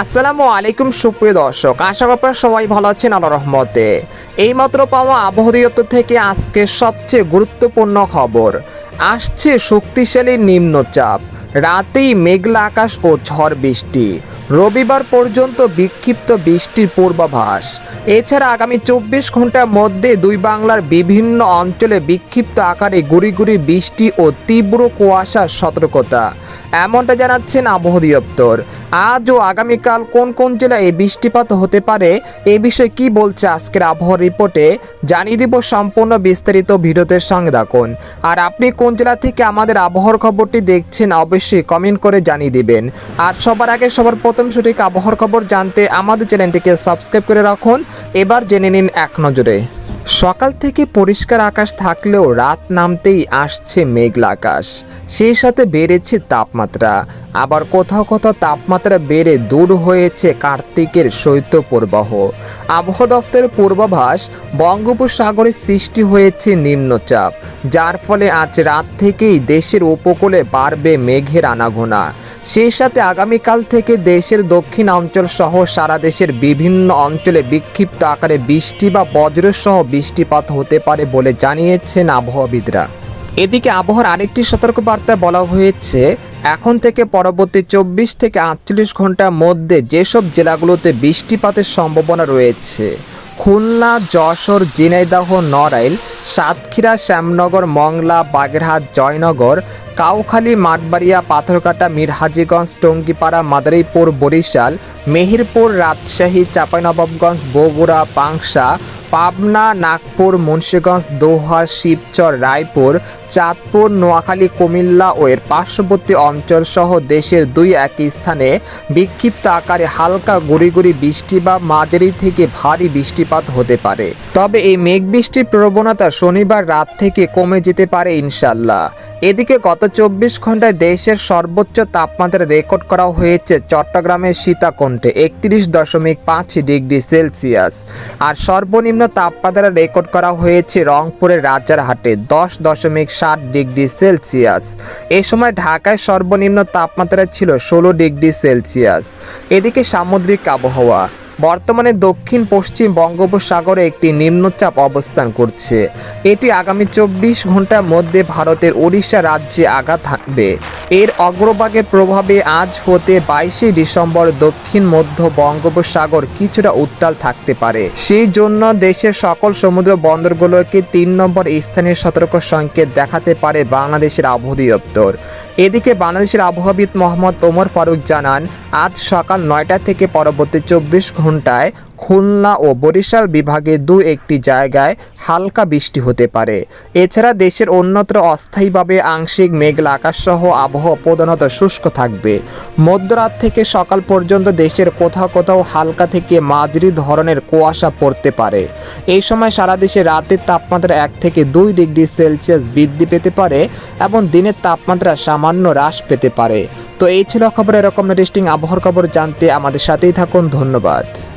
আসসালামু আলাইকুম, সুপ্রিয় দর্শক। আশা করি আপনারা সবাই ভালো আছেন, আল্লাহ রহমতে। এইমাত্র পাওয়া আবহাওয়া দপ্তর থেকে আজকে সবচেয়ে গুরুত্বপূর্ণ খবর। আসছে শক্তিশালী নিম্নচাপ। রাতেই মেঘলা আকাশ ও ঝড় বৃষ্টি। রবিবার পর্যন্ত বিক্ষিপ্ত বৃষ্টির পূর্বাভাস। এছাড়া আগামী চব্বিশ ঘণ্টার মধ্যে দুই বাংলার বিভিন্ন অঞ্চলে বিক্ষিপ্ত আকারে গুড়ি গুড়ি বৃষ্টি ও তীব্র কুয়াশার সতর্কতা। এমনটা জানাচ্ছেন আবহাওয়া দপ্তর। আজ ও আগামীকাল কোন কোন জেলায় বৃষ্টিপাত হতে পারে এ বিষয়ে কি বলছে আজকের আবহাওয়া রিপোর্টে, জানিয়ে দিব সম্পূর্ণ বিস্তারিত ভিডিওতে সঙ্গে রাখুন আর আপনি কোন জেলা থেকে আমাদের আবহাওয়ার খবরটি দেখছেন অবশ্যই কমেন্ট করে জানিয়ে দিবেন। আর সবার আগে সবার প্রথম সঠিক আবহাওয়ার খবর জানতে আমাদের চ্যানেলটিকে সাবস্ক্রাইব করে রাখুন। এবার জেনে নিন এক নজরে। সকাল থেকে পরিষ্কার আকাশ থাকলেও রাত নামতেই আসছে মেঘলা আকাশ। সেই সাথে বেড়েছে তাপমাত্রা। আবার কোথাও কোথাও তাপমাত্রা বেড়ে দূর হয়েছে কার্তিকের শৈত্যপ্রবাহ। আবহাওয়া দপ্তরের পূর্বাভাস, বঙ্গোপসাগরে সৃষ্টি হয়েছে নিম্নচাপ, যার ফলে আজ রাত থেকেই দেশের উপকূলে বাড়বে মেঘের আনাগোনা। সেই সাথে আগামীকাল থেকে দেশের দক্ষিণ অঞ্চল সহ সারা দেশের বিভিন্ন অঞ্চলে বিক্ষিপ্ত আকারে বৃষ্টি বা বজ্রসহ বৃষ্টিপাত হতে পারে বলে জানিয়েছেন আবহাওয়াবিদরা। এদিকে আবহাওয়ার আরেকটি সতর্কবার্তায় বলা হয়েছে এখন থেকে পরবর্তী চব্বিশ থেকে আটচল্লিশ ঘণ্টার মধ্যে যেসব জেলাগুলোতে বৃষ্টিপাতের সম্ভাবনা রয়েছে, খুলনা, যশোর, ঝিনাইদহ, নড়াইল, সাতক্ষীরা, শ্যামনগর, মংলা, বাগেরহাট, জয়নগর, কাউখালী, মাঠবাড়িয়া, পাথরকাটা, মিরহাজিগঞ্জ, টঙ্গিপাড়া, মাদারীপুর, বরিশাল, মেহেরপুর, রাজশাহী, চাঁপাইনবাবগঞ্জ, বগুড়া, পাংশা, পাবনা, নাগপুর, মুন্সীগঞ্জ, দোহা, শিবচর, রায়পুর চাঁদপুর, নোয়াখালী, কুমিল্লা ও এর পার্শ্ববর্তী অঞ্চল সহ দেশের দুই একই স্থানে বিক্ষিপ্ত আকারে হালকা গুড়ি গুড়ি বৃষ্টি বা মাঝারি থেকে ভারী বৃষ্টিপাত হতে পারে। তবে এই মেঘ বৃষ্টির প্রবণতা শনিবার রাত থেকে কমে যেতে পারে ইনশাল্লাহ এদিকে গত চব্বিশ ঘন্টায় দেশের সর্বোচ্চ তাপমাত্রা রেকর্ড করা হয়েছে চট্টগ্রামের সীতাকুণ্ডে, একত্রিশ দশমিক পাঁচ ডিগ্রি সেলসিয়াস। আর সর্বনিম্ন তাপমাত্রা রেকর্ড করা হয়েছে রংপুরের রাজারহাটে, দশ দশমিক সাত ডিগ্রি সেলসিয়াস। এ সময় ঢাকায় সর্বনিম্ন তাপমাত্রা ছিল ষোলো ডিগ্রি সেলসিয়াস। এদিকে সামুদ্রিক আবহাওয়া। বর্তমানে দক্ষিণ পশ্চিম বঙ্গোপসাগরে একটি নিম্নচাপ অবস্থান করছে। এটি আগামী চব্বিশ ঘণ্টার মধ্যে ভারতের ওড়িশা রাজ্যে আঘাত থাকবে এর অগ্রভাগের প্রভাবে আজ হতে বাইশে ডিসেম্বর দক্ষিণ মধ্য বঙ্গোপসাগর কিছুটা উত্তাল থাকতে পারে। সেই জন্য দেশের সকল সমুদ্র বন্দরগুলোকে তিন নম্বর স্থানীয় সতর্ক সংকেত দেখাতে পারে বাংলাদেশের আবহাওয়া দপ্তর। এদিকে বাংলাদেশের আবহাওয়াবিদ মোহাম্মদ ওমর ফারুক জানান আজ সকাল নয়টা থেকে পরবর্তী চব্বিশ ঘন্টায় খুলনা ও বরিশাল বিভাগে দু একটি জায়গায় হালকা বৃষ্টি হতে পারে। এছাড়া দেশের অন্যত্র অস্থায়ীভাবে আংশিক মেঘলা আকাশসহ আবহাওয়া প্রধানত শুষ্ক থাকবে। মধ্যরাত থেকে সকাল পর্যন্ত দেশের কোথাও কোথাও হালকা থেকে মাঝারি ধরনের কুয়াশা পড়তে পারে। এই সময় সারা দেশে রাতের তাপমাত্রা এক থেকে দুই ডিগ্রি সেলসিয়াস বৃদ্ধি পেতে পারে এবং দিনের তাপমাত্রা সামান্য হ্রাস পেতে পারে। তো এই ছিল খবর এরকম ইন্টারেস্টিং আবহাওয়ার খবর। জানতে আমাদের সাথেই থাকুন। ধন্যবাদ।